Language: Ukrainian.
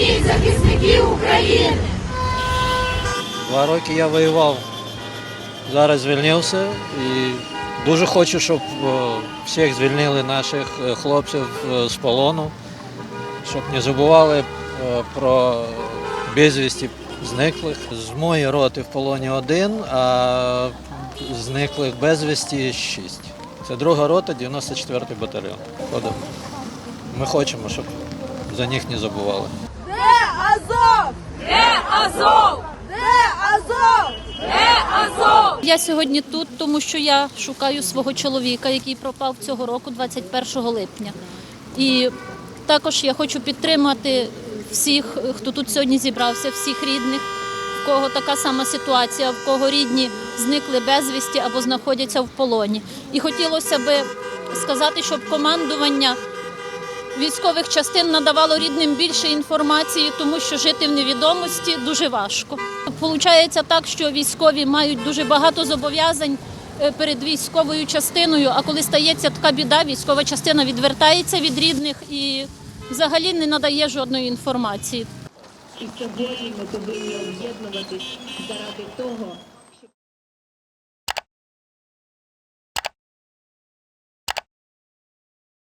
Бережіть захисників України! Два роки я воював. Зараз звільнився і дуже хочу, щоб е, всіх звільнили наших е, хлопців е, з полону, щоб не забували про безвісті зниклих. З моєї роти в полоні один, а зниклих безвісті шість. Це друга рота, 94-й батальйон. Ходимо. Ми хочемо, щоб за них не забували. Я сьогодні тут, тому що я шукаю свого чоловіка, який пропав цього року, 21 липня. І також я хочу підтримати всіх, хто тут сьогодні зібрався, всіх рідних, в кого така сама ситуація, в кого рідні зникли безвісті або знаходяться в полоні. І хотілося би сказати, щоб командування військових частин надавало рідним більше інформації, тому що жити в невідомості дуже важко. Получається так, що військові мають дуже багато зобов'язань е, перед військовою частиною. А коли стається така біда, військова частина відвертається від рідних і взагалі не надає жодної інформації. І ми повинні об'єднуватись заради того,